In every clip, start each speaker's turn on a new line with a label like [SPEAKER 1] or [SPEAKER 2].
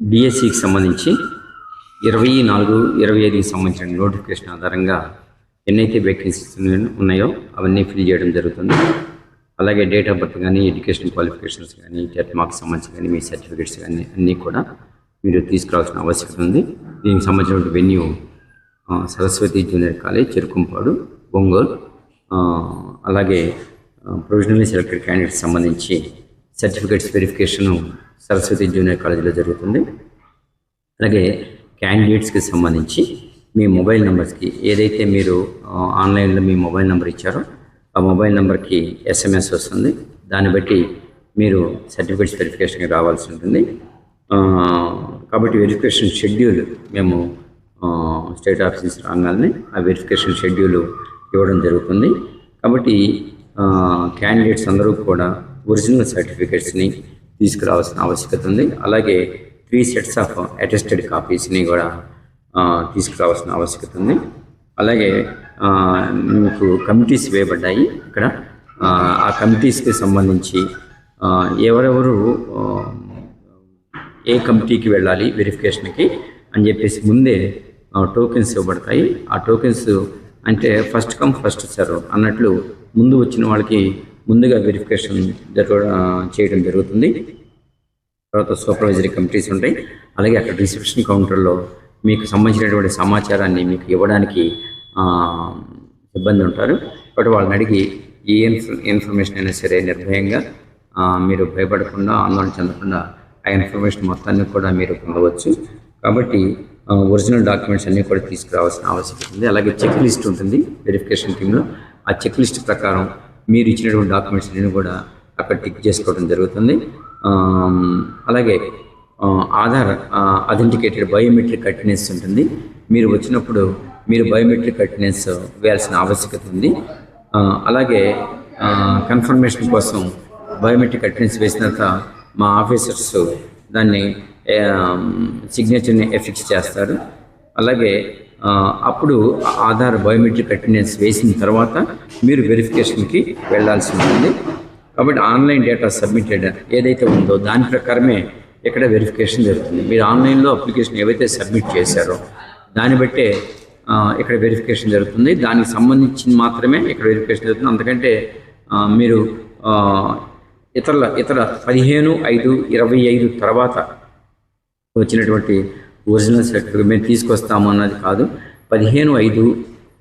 [SPEAKER 1] డిఎస్సికి సంబంధించి ఇరవై నాలుగు ఇరవై ఐదుకి సంబంధించిన నోటిఫికేషన్ ఆధారంగా ఎన్నైతే వేకెన్సీస్ ఉన్నాయో అవన్నీ ఫిల్ చేయడం జరుగుతుంది. అలాగే డేట్ ఆఫ్ బర్త్ కానీ ఎడ్యుకేషన్ క్వాలిఫికేషన్స్ కానీ టెట్ మార్క్స్ సంబంధించి కానీ మీ సర్టిఫికేట్స్ కానీ అన్నీ కూడా మీరు తీసుకురావాల్సిన ఆవశ్యకత ఉంది. దీనికి సంబంధించిన venue Saraswati junior college Cherukumpadu Ongole అలాగే ప్రొవిజనల్లీ సెలెక్టెడ్ క్యాండిడేట్స్ సంబంధించి సర్టిఫికేట్స్ వెరిఫికేషను సరస్వతి జూనియర్ కాలేజీలో జరుగుతుంది. అలాగే క్యాండిడేట్స్కి సంబంధించి మీ మొబైల్ నెంబర్స్కి ఏదైతే మీరు ఆన్లైన్లో మీ మొబైల్ నెంబర్ ఇచ్చారో ఆ మొబైల్ నెంబర్కి ఎస్ఎంఎస్ వస్తుంది. దాన్ని బట్టి మీరు సర్టిఫికేట్స్ వెరిఫికేషన్కి రావాల్సి ఉంటుంది. కాబట్టి వెరిఫికేషన్ షెడ్యూల్ మేము స్టేట్ ఆఫీసెస్ రాగానే ఆ వెరిఫికేషన్ షెడ్యూల్ ఇవ్వడం జరుగుతుంది. కాబట్టి క్యాండిడేట్స్ అందరూ కూడా ఒరిజినల్ సర్టిఫికేట్స్ని తీసుకురావాల్సిన ఆవశ్యకత ఉంది. అలాగే త్రీ సెట్స్ ఆఫ్ అటెస్టెడ్ కాపీస్ని కూడా తీసుకురావాల్సిన ఆవశ్యకత ఉంది. అలాగే మీకు కమిటీస్ వేయబడ్డాయి ఇక్కడ. ఆ, కమిటీస్కి సంబంధించి ఎవరెవరు ఏ కమిటీకి వెళ్ళాలి వెరిఫికేషన్కి అని చెప్పేసి ముందే టోకెన్స్ ఇవ్వబడతాయి. ఆ టోకెన్స్ అంటే ఫస్ట్ కమ్ ఫస్ట్ సర్వ్ అన్నట్లు ముందు వచ్చిన వాళ్ళకి ముందుగా వెరిఫికేషన్ జరగ చేయడం జరుగుతుంది. తర్వాత సూపర్వైజరీ కమిటీస్ ఉంటాయి. అలాగే అక్కడ రిసెప్షన్ కౌంటర్లో మీకు సంబంధించినటువంటి సమాచారాన్ని మీకు ఇవ్వడానికి ఇబ్బంది ఉంటారు. బట్ వాళ్ళని అడిగి ఏ ఇన్ఫర్మేషన్ అయినా సరే నిర్భయంగా మీరు భయపడకుండా ఆందోళన చెందకుండా ఆ ఇన్ఫర్మేషన్ మొత్తాన్ని కూడా మీరు పొందవచ్చు. కాబట్టి ఒరిజినల్ డాక్యుమెంట్స్ అన్నీ కూడా తీసుకురావాల్సిన ఆవశ్యకత ఉంది. అలాగే చెక్ లిస్ట్ ఉంటుంది వెరిఫికేషన్ టీంలో ఆ చెక్ లిస్ట్ ప్రకారం మీరు ఇచ్చినటువంటి డాక్యుమెంట్స్ నేను కూడా అక్కడ టిక్ చేసుకోవడం జరుగుతుంది. అలాగే ఆధార్ అథెంటికేటెడ్ బయోమెట్రిక్ అటెండెన్స్ ఉంటుంది. మీరు వచ్చినప్పుడు మీరు బయోమెట్రిక్ అటెండెన్స్ వేయాల్సిన ఆవశ్యకత ఉంది. అలాగే కన్ఫర్మేషన్ కోసం బయోమెట్రిక్ అటెండెన్స్ వేసిన తర్వాత మా ఆఫీసర్స్ దాన్ని సిగ్నేచర్ని ఎఫిక్స్ చేస్తారు. అలాగే అప్పుడు ఆధార్ బయోమెట్రిక్ అటెండెన్స్ వేసిన తర్వాత మీరు వెరిఫికేషన్కి వెళ్ళాల్సి ఉంటుంది. కాబట్టి ఆన్లైన్ డేటా సబ్మిటెడ్ ఏదైతే ఉందో దాని ప్రకారమే ఇక్కడ వెరిఫికేషన్ జరుగుతుంది. మీరు ఆన్లైన్లో అప్లికేషన్ ఏవైతే సబ్మిట్ చేశారో దాన్ని బట్టే ఇక్కడ వెరిఫికేషన్ జరుగుతుంది. దానికి సంబంధించి మాత్రమే ఇక్కడ వెరిఫికేషన్ జరుగుతుంది. అందుకంటే మీరు ఇతరుల ఇతర పదిహేను ఐదు ఇరవై ఐదు తర్వాత వచ్చినటువంటి ఒరిజినల్ సర్టిఫికేట్ మేము తీసుకొస్తాము అన్నది కాదు. పదిహేను ఐదు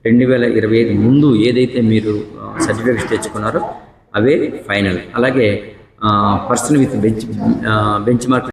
[SPEAKER 1] రెండు వేల ఇరవై ఐదు ముందు ఏదైతే మీరు సర్టిఫికేట్స్ తెచ్చుకున్నారో అవే ఫైనల్. అలాగే person with bench bench mark